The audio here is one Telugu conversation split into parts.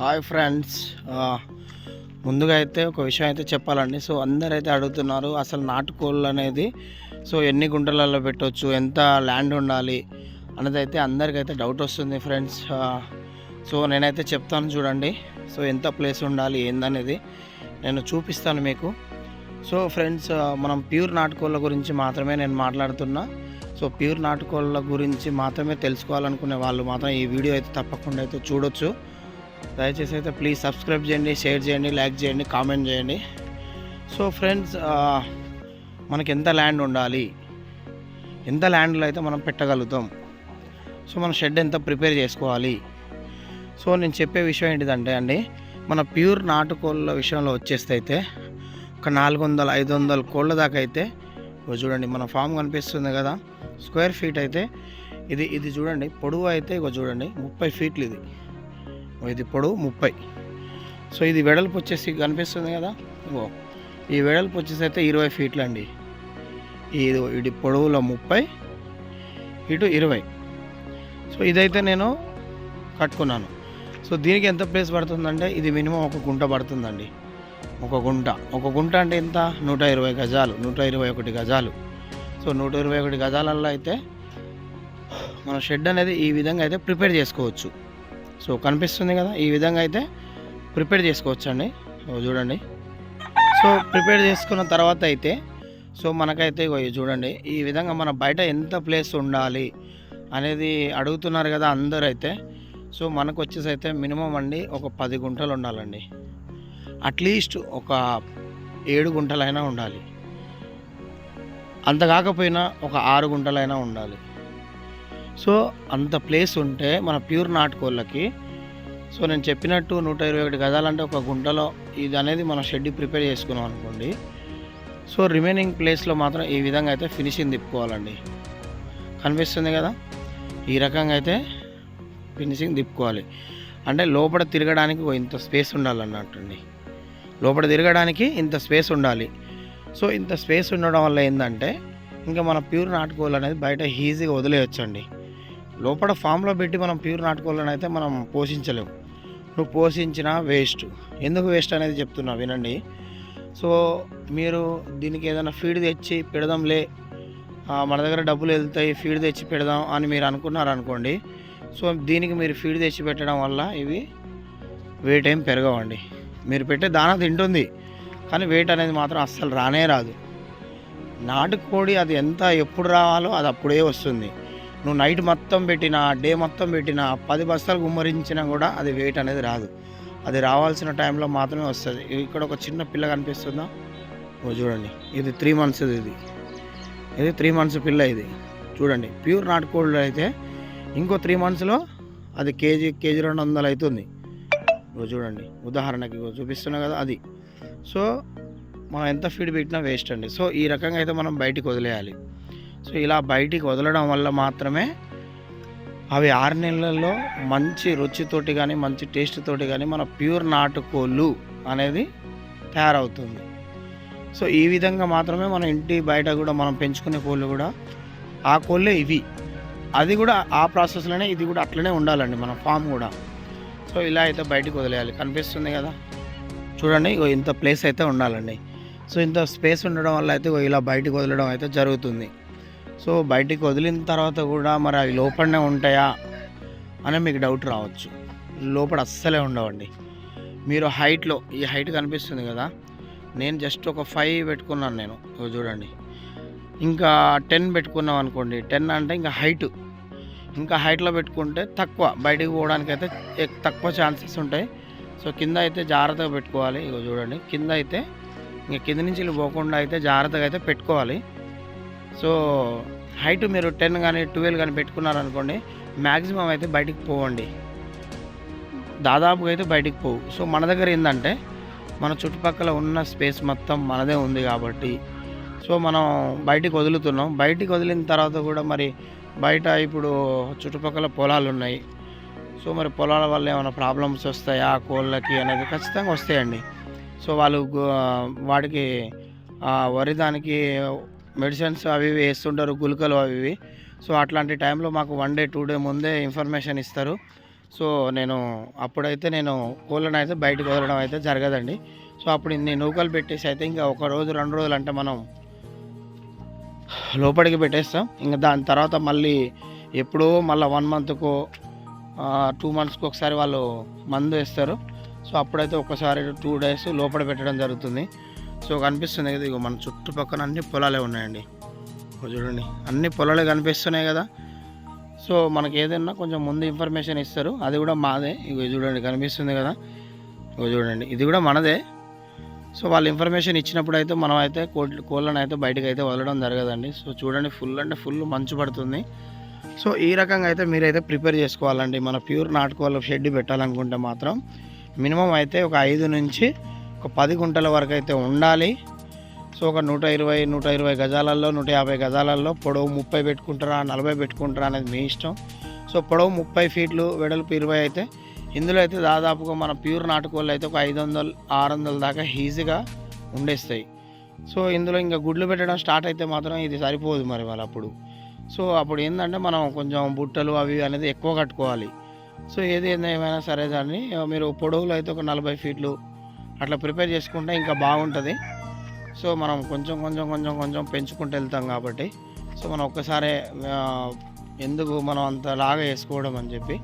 Hi friends. ముందుగా అయితే ఒక విషయం అయితే చెప్పాలండి. సో అందరైతే అడుగుతున్నారు అసలు నాటుకోళ్ళు అనేది సో ఎన్ని గుంటలలో పెట్టవచ్చు ఎంత ల్యాండ్ ఉండాలి అనేది అయితే అందరికైతే డౌట్ వస్తుంది ఫ్రెండ్స్. సో నేనైతే చెప్తాను చూడండి. సో ఎంత ప్లేస్ ఉండాలి ఏందనేది నేను చూపిస్తాను మీకు. సో ఫ్రెండ్స్ మనం ప్యూర్ నాటుకోళ్ళ గురించి మాత్రమే నేను మాట్లాడుతున్నా. సో ప్యూర్ నాటుకోళ్ళ గురించి మాత్రమే తెలుసుకోవాలనుకునే వాళ్ళు మాత్రం ఈ వీడియో అయితే తప్పకుండా అయితే చూడొచ్చు. దయచేసి అయితే ప్లీజ్ సబ్స్క్రైబ్ చేయండి షేర్ చేయండి లైక్ చేయండి కామెంట్ చేయండి. సో ఫ్రెండ్స్ మనకి ఎంత ల్యాండ్ ఉండాలి? ఎంత ల్యాండ్లో అయితే మనం పెట్టగలుగుతాం? సో మన షెడ్ ఎంత ప్రిపేర్ చేసుకోవాలి? సో నేను చెప్పే విషయం ఏంటిదంటే అండి మన ప్యూర్ నాటుకోళ్ళ విషయంలో వచ్చేస్తే అయితే ఒక నాలుగు వందల ఐదు వందల కోళ్ళ దాకా అయితే చూడండి మన ఫామ్ కనిపిస్తుంది కదా స్క్వేర్ ఫీట్ అయితే ఇది ఇది చూడండి పొడవు అయితే ఇక చూడండి ముప్పై ఫీట్లు ఇది. ఇది పొడవు ముప్పై. సో ఇది వెడల్పు వచ్చేసి కనిపిస్తుంది కదా? ఓ ఈ వెడల్పు వచ్చేసి అయితే ఇరవై ఫీట్లు అండి. ఇది ఇది పొడవులో ముప్పై ఇటు ఇరవై. సో ఇదైతే నేను కట్టుకున్నాను. సో దీనికి ఎంత ప్లేస్ పడుతుందంటే ఇది మినిమం ఒక గుంట పడుతుందండి. ఒక గుంట. ఒక గుంట అంటే ఎంత? నూట ఇరవై గజాలు. నూట ఇరవై ఒకటి గజాలు. సో నూట ఇరవై ఒకటి గజాలలో అయితే మన షెడ్ అనేది ఈ విధంగా అయితే ప్రిపేర్ చేసుకోవచ్చు. సో కనిపిస్తుంది కదా ఈ విధంగా అయితే ప్రిపేర్ చేసుకోవచ్చండి. చూడండి. సో ప్రిపేర్ చేసుకున్న తర్వాత అయితే సో మనకైతే చూడండి ఈ విధంగా మన బయట ఎంత ప్లేస్ ఉండాలి అనేది అడుగుతున్నారు కదా అందరూ అయితే సో మనకు వచ్చేసి అయితే మినిమం అండి ఒక పది గుంటలు ఉండాలండి. అట్లీస్ట్ ఒక ఏడు గుంటలైనా ఉండాలి. అంత కాకపోయినా ఒక ఆరు గుంటలైనా ఉండాలి. సో అంత ప్లేస్ ఉంటే మన ప్యూర్ నాటుకోళ్ళకి. సో నేను చెప్పినట్టు నూట ఇరవై ఒకటి గదాలంటే ఒక గుంటలో ఇది అనేది మనం షెడ్ ప్రిపేర్ చేసుకున్నాం అనుకోండి. సో రిమైనింగ్ ప్లేస్లో మాత్రం ఈ విధంగా అయితే ఫినిషింగ్ తిప్పుకోవాలండి. కనిపిస్తుంది కదా? ఈ రకంగా అయితే ఫినిషింగ్ తిప్పుకోవాలి. అంటే లోపల తిరగడానికి ఇంత స్పేస్ ఉండాలన్నట్టండి. లోపల తిరగడానికి ఇంత స్పేస్ ఉండాలి. సో ఇంత స్పేస్ ఉండడం వల్ల ఏంటంటే ఇంకా మన ప్యూర్ నాటుకోళ్ళు అనేది బయట ఈజీగా వదిలేయచ్చండి. లోపల ఫామ్లో పెట్టి మనం ప్యూర్ నాటుకోవాలని అయితే మనం పోషించలేము. నువ్వు పోషించిన వేస్ట్. ఎందుకు వేస్ట్ అనేది చెప్తున్నా వినండి. సో మీరు దీనికి ఏదైనా ఫీడ్ తెచ్చి పెడదాంలే. మన దగ్గర డబ్బులు వెళ్తాయి ఫీడ్ తెచ్చి పెడదాం అని మీరు అనుకున్నారు అనుకోండి సో దీనికి మీరు ఫీడ్ తెచ్చి పెట్టడం వల్ల ఇవి వెయిట్ ఏం పెరగవండి. మీరు పెట్టే దానా తింటుంది. కానీ వెయిట్ అనేది మాత్రం అస్సలు రానే రాదు. నాటుకోడి అది ఎంత ఎప్పుడు రావాలో అది అప్పుడే వస్తుంది. నువ్వు నైట్ మొత్తం పెట్టినా డే మొత్తం పెట్టినా పది బస్తాలు గుమ్మరించినా కూడా అది వెయిట్ అనేది రాదు. అది రావాల్సిన టైంలో మాత్రమే వస్తుంది. ఇక్కడ ఒక చిన్న పిల్ల కనిపిస్తుందా? చూడండి. ఇది త్రీ మంత్స్ ఇది. ఇది త్రీ మంత్స్ పిల్ల ఇది. చూడండి. ప్యూర్ నాటుకోళ్ళు అయితే ఇంకో త్రీ మంత్స్లో అది కేజీ కేజీ రెండు వందలు అవుతుంది చూడండి. ఉదాహరణకి ఇగో చూపిస్తున్నా కదా అది. సో మనం ఎంత ఫీడ్ పెట్టినా వేస్ట్ అండి. సో ఈ రకంగా అయితే మనం బయటికి వదిలేయాలి. సో ఇలా బయటికి వదలడం వల్ల మాత్రమే అవి ఆరు నెలల్లో మంచి రుచితోటి కానీ మంచి టేస్ట్ తోటి కానీ మన ప్యూర్ నాటుకోళ్ళు అనేది తయారవుతుంది. సో ఈ విధంగా మాత్రమే మన ఇంటి బయట కూడా మనం పెంచుకునే కోళ్ళు కూడా ఆ కోళ్ళే ఇవి. అది కూడా ఆ ప్రాసెస్లోనే ఇది కూడా అట్లనే ఉండాలండి మన ఫామ్ కూడా. సో ఇలా అయితే బయటికి వదిలేయాలి. కనిపిస్తుంది కదా? చూడండి ఇగో ఇంత ప్లేస్ అయితే ఉండాలండి. సో ఇంత స్పేస్ ఉండడం వల్ల అయితే ఇలా బయటికి వదలడం అయితే జరుగుతుంది. సో బయటికి వదిలిన తర్వాత కూడా మరి అవి లోపలనే ఉంటాయా అని మీకు డౌట్ రావచ్చు. లోపల అస్సలే ఉండవండి. మీరు హైట్లో ఈ హైట్ కనిపిస్తుంది కదా నేను జస్ట్ ఒక ఫైవ్ పెట్టుకున్నాను నేను ఇగో చూడండి. ఇంకా టెన్ పెట్టుకున్నాం అనుకోండి టెన్ అంటే ఇంకా హైట్ ఇంకా హైట్లో పెట్టుకుంటే తక్కువ బయటికి పోవడానికి అయితే తక్కువ ఛాన్సెస్ ఉంటాయి. సో కింద అయితే జాగ్రత్తగా పెట్టుకోవాలి ఇగో చూడండి. కింద అయితే ఇంకా కింద నుంచి వెళ్ళి పోకుండా అయితే జాగ్రత్తగా అయితే పెట్టుకోవాలి. సో హైట్ మీరు టెన్ కానీ ట్వెల్వ్ కానీ పెట్టుకున్నారనుకోండి మ్యాక్సిమం అయితే బయటికి పోవండి. దాదాపుగా అయితే బయటికి పోవు. సో మన దగ్గర ఏంటంటే మన చుట్టుపక్కల ఉన్న స్పేస్ మొత్తం మనదే ఉంది కాబట్టి సో మనం బయటికి వదులుతున్నాం. బయటికి వదిలిన తర్వాత కూడా మరి బయట ఇప్పుడు చుట్టుపక్కల పొలాలు ఉన్నాయి. సో మరి పొలాల వల్ల ఏమైనా ప్రాబ్లమ్స్ వస్తాయా? కోళ్ళకి అనేది ఖచ్చితంగా వస్తాయండి. సో వాళ్ళు వాడికి వాటికి వరి దానికి మెడిసిన్స్ అవి ఇవి వేస్తుంటారు గుళికలు అవి ఇవి. సో అట్లాంటి టైంలో మాకు వన్ డే టూ డే ముందే ఇన్ఫర్మేషన్ ఇస్తారు. సో నేను అప్పుడైతే నేను కోళ్ళను అయితే బయటకు వదలడం అయితే జరగదండి. సో అప్పుడు ఇన్ని నూకలు పెట్టేసి అయితే ఇంకా ఒక రోజు రెండు రోజులు అంటే మనం లోపలికి పెట్టేస్తాం. ఇంకా దాని తర్వాత మళ్ళీ ఎప్పుడో మళ్ళీ వన్ మంత్కో టూ మంత్స్కి ఒకసారి వాళ్ళు మందు వేస్తారు. సో అప్పుడైతే ఒక్కసారి టూ డేస్ లోపల పెట్టడం జరుగుతుంది. సో కనిపిస్తుంది కదా ఇగో మన చుట్టుపక్కల అన్ని పొలాలే ఉన్నాయండి. చూడండి అన్ని పొలాలే కనిపిస్తున్నాయి కదా. సో మనకి ఏదైనా కొంచెం ముందు ఇన్ఫర్మేషన్ ఇస్తారు. అది కూడా మాదే. ఇగో చూడండి కనిపిస్తుంది కదా. ఇగో చూడండి ఇది కూడా మనదే. సో వాళ్ళు ఇన్ఫర్మేషన్ ఇచ్చినప్పుడు అయితే మనం అయితే కోళ్ళ కోళ్ళని అయితే బయటకు అయితే వదలడం జరగదండి. సో చూడండి ఫుల్ అంటే ఫుల్ మంచు పడుతుంది. సో ఈ రకంగా అయితే మీరైతే ప్రిపేర్ చేసుకోవాలండి. మన ప్యూర్ నాటుకోళ్ళ షెడ్ పెట్టాలనుకుంటే మాత్రం మినిమం అయితే ఒక ఐదు నుంచి ఒక పది గుంటల వరకు అయితే ఉండాలి. సో ఒక నూట ఇరవై నూట ఇరవై గజాలలో నూట యాభై గజాలలో పొడవు ముప్పై పెట్టుకుంటారా నలభై పెట్టుకుంటారా అనేది మీ ఇష్టం. సో పొడవు ముప్పై ఫీట్లు వెడల్పు ఇరవై అయితే ఇందులో అయితే దాదాపుగా మన ప్యూర్ నాటుకోళ్ళు అయితే ఒక ఐదు వందలు ఆరు వందల దాకా ఈజీగా ఉండేస్తాయి. సో ఇందులో ఇంకా గుడ్లు పెట్టడం స్టార్ట్ అయితే మాత్రం ఇది సరిపోదు మరి వాళ్ళు అప్పుడు. సో అప్పుడు ఏంటంటే మనం కొంచెం బుట్టలు అవి అనేది ఎక్కువ కట్టుకోవాలి. సో ఏది ఏమైనా సరే దాన్ని మీరు పొడవులు అయితే ఒక నలభై ఫీట్లు అట్లా ప్రిపేర్ చేసుకుంటే ఇంకా బాగుంటుంది. సో మనం కొంచెం కొంచెం కొంచెం కొంచెం పెంచుకుంటూ వెళ్తాం కాబట్టి. సో మనం ఒక్కసారే ఎందుకు మనం అంతలాగా వేసుకోవడం అని చెప్పి.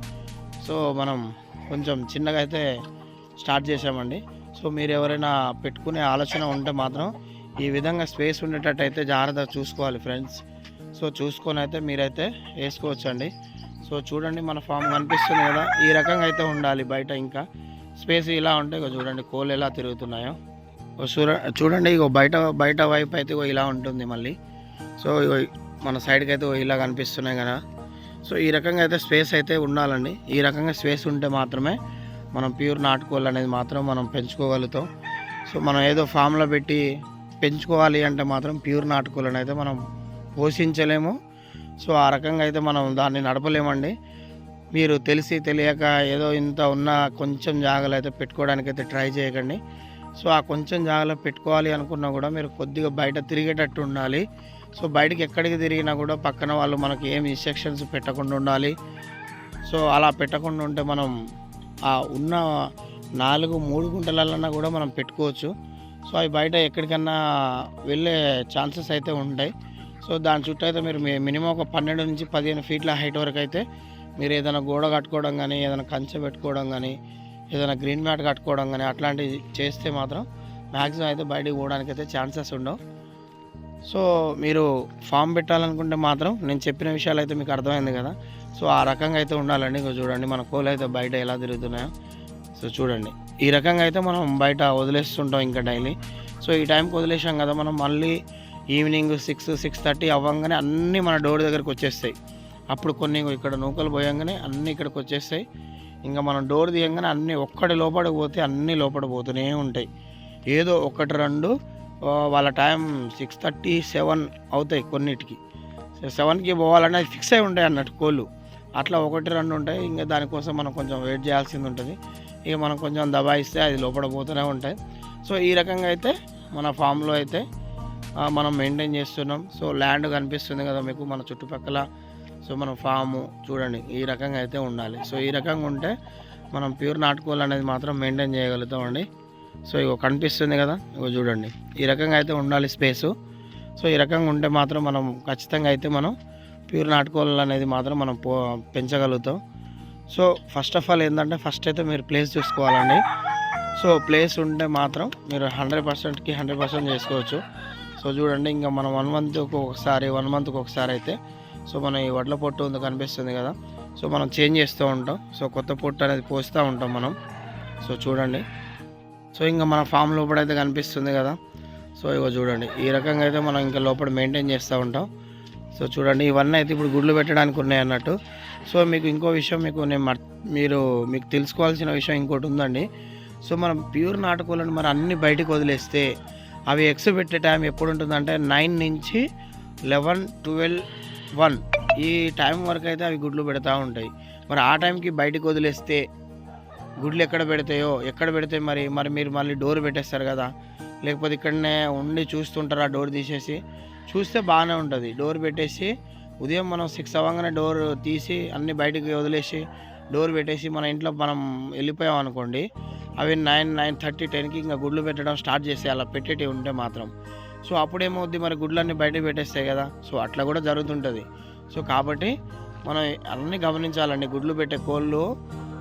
సో మనం కొంచెం చిన్నగా అయితే స్టార్ట్ చేసామండి సో మీరు ఎవరైనా పెట్టుకునే ఆలోచన ఉంటే మాత్రం ఈ విధంగా స్పేస్ ఉండేటట్టు అయితే జాగ్రత్తగా చూసుకోవాలి ఫ్రెండ్స్. సో చూసుకొని అయితే మీరైతే వేసుకోవచ్చండి. సో చూడండి మన ఫామ్ కనిపిస్తుంది కదా. ఈ రకంగా అయితే ఉండాలి బయట ఇంకా. స్పేస్ ఇలా ఉంటే చూడండి కోళ్ళు ఎలా తిరుగుతున్నాయో. చూడ చూడండి ఇగో బయట బయట వైపు అయితే ఇలా ఉంటుంది మళ్ళీ. సో ఇగో మన సైడ్కి అయితే ఇలా కనిపిస్తున్నాయి కదా. సో ఈ రకంగా అయితే స్పేస్ అయితే ఉండాలండి. ఈ రకంగా స్పేస్ ఉంటే మాత్రమే మనం ప్యూర్ నాటుకోళ్ళు అనేది మాత్రం మనం పెంచుకోగలుగుతాం. సో మనం ఏదో ఫామ్లో పెట్టి పెంచుకోవాలి అంటే మాత్రం ప్యూర్ నాటుకోళ్ళని అయితే మనం పోషించలేము. సో ఆ రకంగా అయితే మనం దాన్ని నడపలేమండి. మీరు తెలిసి తెలియక ఏదో ఇంత ఉన్న కొంచెం జాగాలో అయితే పెట్టుకోవడానికి అయితే ట్రై చేయకండి. సో ఆ కొంచెం జాగాలో పెట్టుకోవాలి అనుకున్నా కూడా మీరు కొద్దిగా బయట తిరిగేటట్టు ఉండాలి. సో బయటకి ఎక్కడికి తిరిగినా కూడా పక్కన వాళ్ళు మనకి ఏం ఇన్స్ట్రక్షన్స్ పెట్టకుండా ఉండాలి. సో అలా పెట్టకుండా ఉంటే మనం ఆ ఉన్న నాలుగు మూడు గుంటలన్నా కూడా మనం పెట్టుకోవచ్చు. సో అవి బయట ఎక్కడికన్నా వెళ్ళే ఛాన్సెస్ అయితే ఉంటాయి. సో దాని చుట్టూ అయితే మీరు మినిమం ఒక పన్నెండు నుంచి పదిహేను ఫీట్ల హైట్ వరకు అయితే మీరు ఏదైనా గోడ కట్టుకోవడం కానీ ఏదైనా కంచె పెట్టుకోవడం కానీ ఏదైనా గ్రీన్ మ్యాట్ కట్టుకోవడం కానీ అట్లాంటివి చేస్తే మాత్రం మ్యాక్సిమం అయితే బయటికి పోవడానికి అయితే ఛాన్సెస్ ఉండవు. సో మీరు ఫామ్ పెట్టాలనుకుంటే మాత్రం నేను చెప్పిన విషయాలు అయితే మీకు అర్థమైంది కదా. సో ఆ రకంగా అయితే ఉండాలండి. ఇగో చూడండి మన కోళ్ళు అయితే బయట ఎలా తిరుగుతున్నాయో. సో చూడండి ఈ రకంగా అయితే మనం బయట వదిలేస్తుంటాం ఇంకా డైలీ. సో ఈ టైంకి వదిలేసాం కదా మనం మళ్ళీ ఈవినింగ్ సిక్స్ సిక్స్ థర్టీ అవ్వగానే అన్నీ మన డోర్ దగ్గరికి వచ్చేస్తాయి. అప్పుడు కొన్ని ఇక్కడ నూకలు పోయంగానే అన్నీ ఇక్కడికి వచ్చేస్తాయి. ఇంకా మనం డోర్ తీయంగానే అన్నీ ఒక్కటి లోపల పోతే అన్నీ లోపల పోతూనే ఉంటాయి. ఏదో ఒకటి రెండు వాళ్ళ టైం సిక్స్ థర్టీ సెవెన్ అవుతాయి కొన్నిటికి. సెవెన్కి పోవాలంటే అది ఫిక్స్ అయి ఉంటాయి అన్నట్టు కోళ్ళు. అట్లా ఒకటి రెండు ఉంటాయి. ఇంకా దానికోసం మనం కొంచెం వెయిట్ చేయాల్సింది ఉంటుంది. ఇక మనం కొంచెం దబాయిస్తే అది లోపల పోతూనే ఉంటాయి. సో ఈ రకంగా అయితే మన ఫామ్లో అయితే మనం మెయింటైన్ చేస్తున్నాం. సో ల్యాండ్ కనిపిస్తుంది కదా మీకు మన చుట్టుపక్కల. సో మనం ఫాము చూడండి ఈ రకంగా అయితే ఉండాలి. సో ఈ రకంగా ఉంటే మనం ప్యూర్ నాటుకోవాలి అనేది మాత్రం మెయింటైన్ చేయగలుగుతామండి. సో ఇగో కనిపిస్తుంది కదా ఇగో చూడండి. ఈ రకంగా అయితే ఉండాలి స్పేసు. సో ఈ రకంగా ఉంటే మాత్రం మనం ఖచ్చితంగా అయితే మనం ప్యూర్ నాటుకోవాలి అనేది మాత్రం మనం పో పెంచగలుగుతాం. సో ఫస్ట్ ఆఫ్ ఆల్ ఏంటంటే ఫస్ట్ అయితే మీరు ప్లేస్ చూసుకోవాలండి. సో ప్లేస్ ఉంటే మాత్రం మీరు హండ్రెడ్ పర్సెంట్కి హండ్రెడ్ పర్సెంట్ చేసుకోవచ్చు. సో చూడండి ఇంకా మనం వన్ మంత్కి ఒకసారి వన్ మంత్కి ఒకసారి అయితే సో మన ఈ వడ్ల పొట్టు ఉంది కనిపిస్తుంది కదా. సో మనం చేంజ్ చేస్తూ ఉంటాం. సో కొత్త పొట్టు అనేది పోస్తూ ఉంటాం మనం. సో చూడండి. సో ఇంకా మన ఫామ్ లోపల అయితే కనిపిస్తుంది కదా. సో ఇగో చూడండి. ఈ రకంగా అయితే మనం ఇంకా లోపల మెయింటైన్ చేస్తూ ఉంటాం. సో చూడండి. ఇవన్నీ అయితే ఇప్పుడు గుడ్లు పెట్టడానికి ఉన్నాయి అన్నట్టు. సో మీకు ఇంకో విషయం మీకు నేను మీరు మీకు తెలుసుకోవాల్సిన విషయం ఇంకోటి ఉందండి. సో మనం ప్యూర్ నాటుకోలను మరి అన్ని బయటకు వదిలేస్తే అవి ఎగ్స్ పెట్టే టైం ఎప్పుడు ఉంటుందంటే నైన్ నుంచి లెవెన్ ట్వెల్వ్ వన్. ఈ టైం వరకు అయితే అవి గుడ్లు పెడతా ఉంటాయి. మరి ఆ టైంకి బయటకు వదిలేస్తే గుడ్లు ఎక్కడ పెడతాయో ఎక్కడ పెడితే మరి మరి మీరు మళ్ళీ డోర్ పెట్టేస్తారు కదా. లేకపోతే ఇక్కడనే ఉండి చూస్తుంటారా డోర్ తీసేసి. చూస్తే బాగానే ఉంటుంది. డోర్ పెట్టేసి ఉదయం మనం సిక్స్ అవ్వగానే డోర్ తీసి అన్ని బయటికి వదిలేసి డోర్ పెట్టేసి మన ఇంట్లో మనం వెళ్ళిపోయాం అనుకోండి అవి నైన్ నైన్ థర్టీ టెన్కి ఇంకా గుడ్లు పెట్టడం స్టార్ట్ చేసేయాలి. అలా పెట్టేటి ఉంటే మాత్రం. సో అప్పుడేమవుద్ది మరి గుడ్లన్నీ బయట పెట్టేస్తాయి కదా. సో అట్లా కూడా జరుగుతుంటుంది. సో కాబట్టి మనం అన్నీ గమనించాలండి. గుడ్లు పెట్టే కోళ్ళు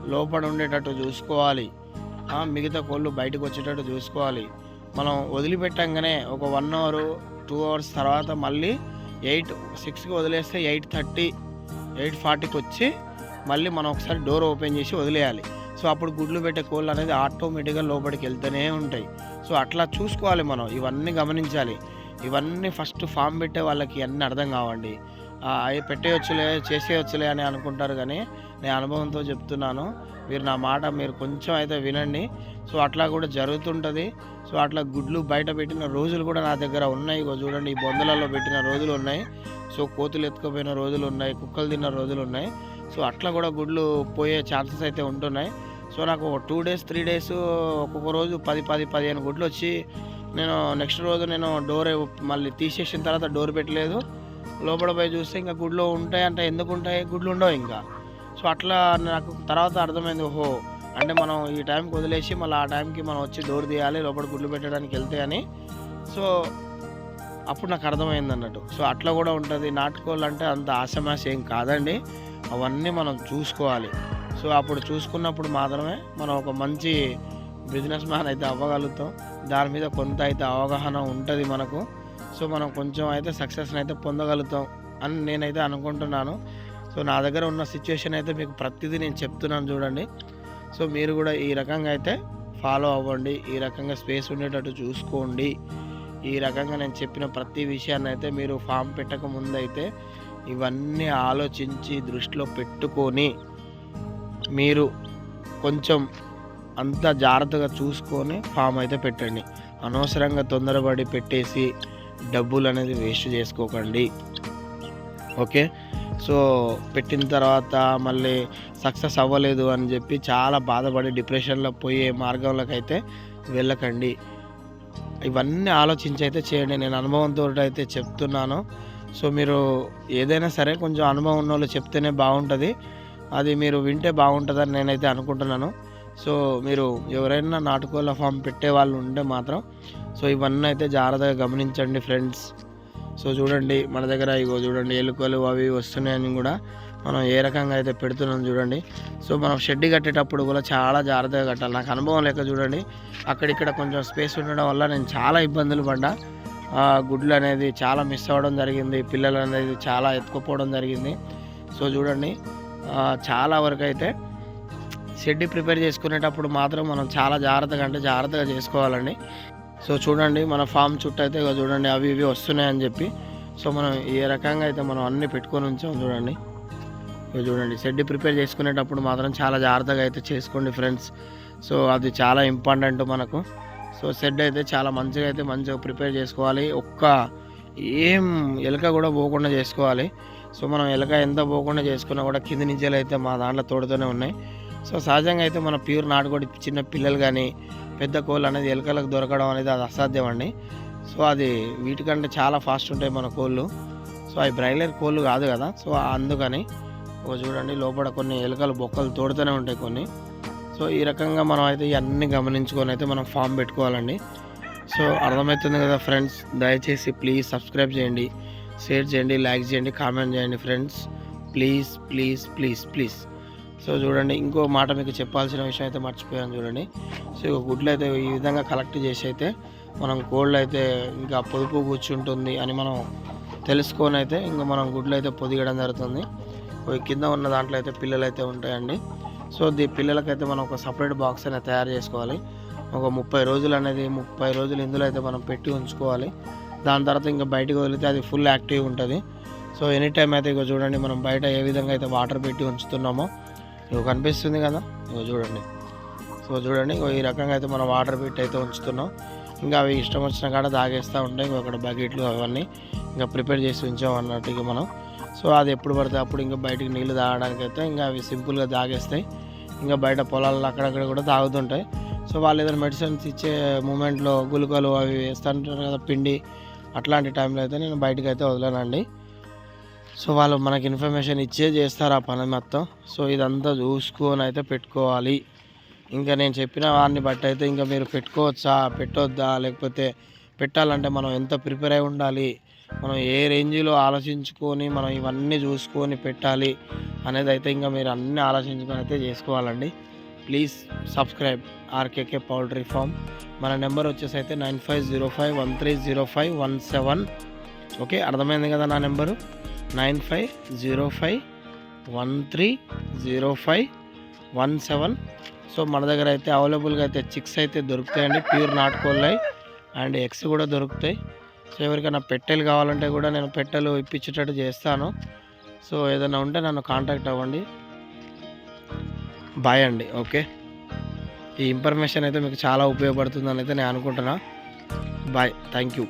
లోపల ఉండేటట్టు చూసుకోవాలి. మిగతా కోళ్ళు బయటకు వచ్చేటట్టు చూసుకోవాలి. మనం వదిలిపెట్టంగానే ఒక వన్ అవర్ టూ అవర్స్ తర్వాత మళ్ళీ ఎయిట్ సిక్స్కి వదిలేస్తే ఎయిట్ థర్టీ ఎయిట్ ఫార్టీకి వచ్చి మళ్ళీ మనం ఒకసారి డోర్ ఓపెన్ చేసి వదిలేయాలి. సో అప్పుడు గుడ్లు పెట్టే కోళ్ళు అనేది ఆటోమేటిక్గా లోపలికి వెళ్తూనే ఉంటాయి. సో అట్లా చూసుకోవాలి మనం. ఇవన్నీ గమనించాలి. ఇవన్నీ ఫస్ట్ ఫామ్ పెట్టే వాళ్ళకి అన్నీ అర్థం కావండి. అవి పెట్టేయొచ్చులే చేసేయొచ్చులే అని అనుకుంటారు కానీ నేను అనుభవంతో చెప్తున్నాను. మీరు నా మాట మీరు కొంచెం అయితే వినండి. సో అట్లా కూడా జరుగుతుంటుంది. సో అట్లా గుడ్లు బయట పెట్టిన రోజులు కూడా నా దగ్గర ఉన్నాయి. ఇగో చూడండి ఈ బొందలలో పెట్టిన రోజులు ఉన్నాయి. సో కోతులు ఎత్తుకుపోయిన రోజులు ఉన్నాయి. కుక్కలు తిన్న రోజులు ఉన్నాయి. సో అట్లా కూడా గుడ్లు పోయే ఛాన్సెస్ అయితే ఉంటున్నాయి. సో నాకు ఒక టూ డేస్ త్రీ డేస్ ఒక్కొక్క రోజు పది పది పదిహేను గుడ్లు వచ్చి నేను నెక్స్ట్ రోజు నేను డోర్ మళ్ళీ తీసేసిన తర్వాత డోర్ పెట్టలేదు. లోపల పోయి చూస్తే ఇంకా గుడ్లు ఉంటాయి అంటే ఎందుకు ఉంటాయి? గుడ్లు ఉండవు ఇంకా. సో అట్లా నాకు తర్వాత అర్థమైంది ఓహో అంటే మనం ఈ టైంకి వదిలేసి మళ్ళీ ఆ టైంకి మనం వచ్చి డోర్ తీయాలి లోపల గుడ్లు పెట్టడానికి వెళ్తే అని. సో అప్పుడు నాకు అర్థమైంది అన్నట్టు. సో అట్లా కూడా ఉంటుంది. నాటుకోవాలంటే అంత ఆశమాశ ఏం కాదండి. అవన్నీ మనం చూసుకోవాలి. సో అప్పుడు చూసుకున్నప్పుడు మాత్రమే మనం ఒక మంచి బిజినెస్ మ్యాన్ అయితే అవ్వగలుగుతాం. దాని మీద కొంత అయితే అవగాహన ఉంటుంది మనకు. సో మనం కొంచెం అయితే సక్సెస్ని అయితే పొందగలుగుతాం అని నేనైతే అనుకుంటున్నాను. సో నా దగ్గర ఉన్న సిచ్యువేషన్ అయితే మీకు ప్రతిదీ నేను చెప్తున్నాను చూడండి. సో మీరు కూడా ఈ రకంగా అయితే ఫాలో అవ్వండి. ఈ రకంగా స్పేస్ ఉండేటట్టు చూసుకోండి. ఈ రకంగా నేను చెప్పిన ప్రతి విషయాన్ని అయితే మీరు ఫామ్ పెట్టక ముందైతే ఇవన్నీ ఆలోచించి దృష్టిలో పెట్టుకొని మీరు కొంచెం అంత జాగ్రత్తగా చూసుకొని ఫామ్ అయితే పెట్టండి. అనవసరంగా తొందరపడి పెట్టేసి డబ్బులు అనేది వేస్ట్ చేసుకోకండి. ఓకే? సో పెట్టిన తర్వాత మళ్ళీ సక్సెస్ అవ్వలేదు అని చెప్పి చాలా బాధపడి డిప్రెషన్లో పోయే మార్గంలోకి అయితే వెళ్ళకండి. ఇవన్నీ ఆలోచించి అయితే చేయండి. నేను అనుభవంతో అయితే చెప్తున్నాను. సో మీరు ఏదైనా సరే కొంచెం అనుభవం ఉన్న వాళ్ళు చెప్తేనే బాగుంటుంది. అది మీరు వింటే బాగుంటుందని నేనైతే అనుకుంటున్నాను. సో మీరు ఎవరైనా నాటుకోళ్ళ ఫామ్ పెట్టే వాళ్ళు ఉంటే మాత్రం సో ఇవన్నీ అయితే జాగ్రత్తగా గమనించండి ఫ్రెండ్స్. సో చూడండి మన దగ్గర ఇగో చూడండి ఎలుకలు అవి వస్తున్నాయని కూడా మనం ఏ రకంగా అయితే పెడుతున్నాం చూడండి. సో మనం షెడ్ కట్టేటప్పుడు కూడా చాలా జాగ్రత్తగా కట్టాలి. నాకు అనుభవం లేక చూడండి అక్కడిక్కడ కొంచెం స్పేస్ ఉండడం వల్ల నేను చాలా ఇబ్బందులు పడ్డా. ఆ, గుడ్లు అనేది చాలా మిస్ అవ్వడం జరిగింది పిల్లలు అనేది చాలా ఎత్తుకుపోవడం జరిగింది. సో చూడండి చాలా వరకు అయితే షెడ్ ప్రిపేర్ చేసుకునేటప్పుడు మాత్రం మనం చాలా జాగ్రత్తగా అంటే జాగ్రత్తగా చేసుకోవాలండి. సో చూడండి మన ఫామ్ చుట్టూ అయితే చూడండి అవి ఇవి వస్తున్నాయని చెప్పి. సో మనం ఏ రకంగా అయితే మనం అన్నీ పెట్టుకొని ఉంచాం చూడండి. చూడండి షెడ్ ప్రిపేర్ చేసుకునేటప్పుడు మాత్రం చాలా జాగ్రత్తగా అయితే చేసుకోండి ఫ్రెండ్స్. సో అది చాలా ఇంపార్టెంట్ మనకు. సో షెడ్ అయితే చాలా మంచిగా అయితే మంచిగా ప్రిపేర్ చేసుకోవాలి. ఒక్క ఏం ఎలక కూడా పోకుండా చేసుకోవాలి. సో మనం ఎలక ఎంత పోకుండా చేసుకున్నా కూడా కింది నుంచి అయితే మా దాంట్లో తోడుతూనే ఉన్నాయి. సో సహజంగా అయితే మన ప్యూర్ నాటుకోడి చిన్న పిల్లలు కానీ పెద్ద కోళ్ళు అనేది ఎలుకలకు దొరకడం అనేది అది అసాధ్యం అండి. సో అది వీటికంటే చాలా ఫాస్ట్ ఉంటాయి మన కోళ్ళు. సో అవి బ్రాయిలర్ కోళ్ళు కాదు కదా. సో అందుకని చూడండి లోపల కొన్ని ఎలుకలు బొక్కలు తోడుతూనే ఉంటాయి కొన్ని. సో ఈ రకంగా మనం అయితే ఇవన్నీ గమనించుకొని అయితే మనం ఫామ్ పెట్టుకోవాలండి. సో అర్థమవుతుంది కదా ఫ్రెండ్స్ దయచేసి ప్లీజ్ సబ్స్క్రైబ్ చేయండి. షేర్ చేయండి లైక్ చేయండి కామెంట్ చేయండి friends. Please please please please. So చూడండి ఇంకో మాట మీకు చెప్పాల్సిన విషయం అయితే మర్చిపోయాను చూడండి. సో గుడ్లు అయితే ఈ విధంగా కలెక్ట్ చేసి అయితే మనం కోళ్ళు అయితే ఇంకా పొదుపు కూర్చుంటుంది అని మనం తెలుసుకొని అయితే ఇంకా మనం గుడ్లు అయితే పొదిగడం జరుగుతుంది. కింద ఉన్న దాంట్లో అయితే పిల్లలు అయితే ఉంటాయండి. సో దీ పిల్లలకైతే మనం ఒక సపరేట్ బాక్స్ అనేది తయారు చేసుకోవాలి. ఒక ముప్పై రోజులు అనేది ముప్పై రోజులు ఇందులో అయితే మనం పెట్టి ఉంచుకోవాలి. దాని తర్వాత ఇంకా బయటకు వదిలితే అది ఫుల్ యాక్టివ్ ఉంటుంది. సో ఎనీ టైం అయితే ఇక చూడండి మనం బయట ఏ విధంగా అయితే వాటర్ పెట్టి ఉంచుతున్నామో. ఇక కనిపిస్తుంది కదా? ఇగో చూడండి. సో చూడండి ఈ రకంగా అయితే మనం వాటర్ పెట్టి అయితే ఉంచుతున్నాం. ఇంకా అవి ఇష్టం వచ్చిన కాడ తాగేస్తూ ఉంటాయి ఇంకొకటి అక్కడ బకెట్లు అవన్నీ ఇంకా ప్రిపేర్ చేసి ఉంచాం అన్నట్టు ఇక మనం. సో అది ఎప్పుడు పడితే అప్పుడు ఇంకా బయటికి నీళ్ళు తాగడానికి అయితే ఇంకా అవి సింపుల్గా తాగేస్తాయి. ఇంకా బయట పొలాల్లో అక్కడక్కడ కూడా తాగుతుంటాయి. సో వాళ్ళు ఏదైనా మెడిసిన్స్ ఇచ్చే మూమెంట్లో గుళికలు అవి వేస్తుంటారు కదా పిండి అట్లాంటి టైంలో అయితే నేను బయటకు అయితే వదలనండి. సో వాళ్ళు మనకి ఇన్ఫర్మేషన్ ఇచ్చే చేస్తారు ఆ పని మొత్తం. సో ఇదంతా చూసుకొని అయితే పెట్టుకోవాలి. ఇంకా నేను చెప్పిన వారిని బట్టి అయితే ఇంకా మీరు పెట్టుకోవచ్చా? పెట్టొద్దా? లేకపోతే పెట్టాలంటే మనం ఎంత ప్రిపేర్ అయి ఉండాలి? మనం ఏ రేంజ్లో ఆలోచించుకొని మనం ఇవన్నీ చూసుకొని పెట్టాలి అనేది అయితే ఇంకా మీరు అన్నీ ఆలోచించుకొని అయితే చేసుకోవాలండి. Please subscribe RKK poultry farm. మన నెంబర్ వచ్చేసి అయితే nine five zero five one three zero five one seven. Okay అర్థమైంది కదా నా number? Nine five zero five one three zero five one seven. So మన దగ్గర అయితే అవైలబుల్గా అయితే చిక్స్ అయితే దొరుకుతాయండి ప్యూర్ నాటుకోళ్ళై అండ్ ఎగ్స్ కూడా దొరుకుతాయి. సో ఎవరికైనా పెట్టెలు కావాలంటే కూడా నేను పెట్టెలు ఇప్పించేటట్టు చేస్తాను. సో ఏదైనా ఉంటే నన్ను కాంటాక్ట్ అవ్వండి. బాయ్ అండి ఓకే. ఈ ఇన్ఫర్మేషన్ అయితే మీకు చాలా ఉపయోగపడుతుందని అయితే నేను అనుకుంటున్నా. Bye thank you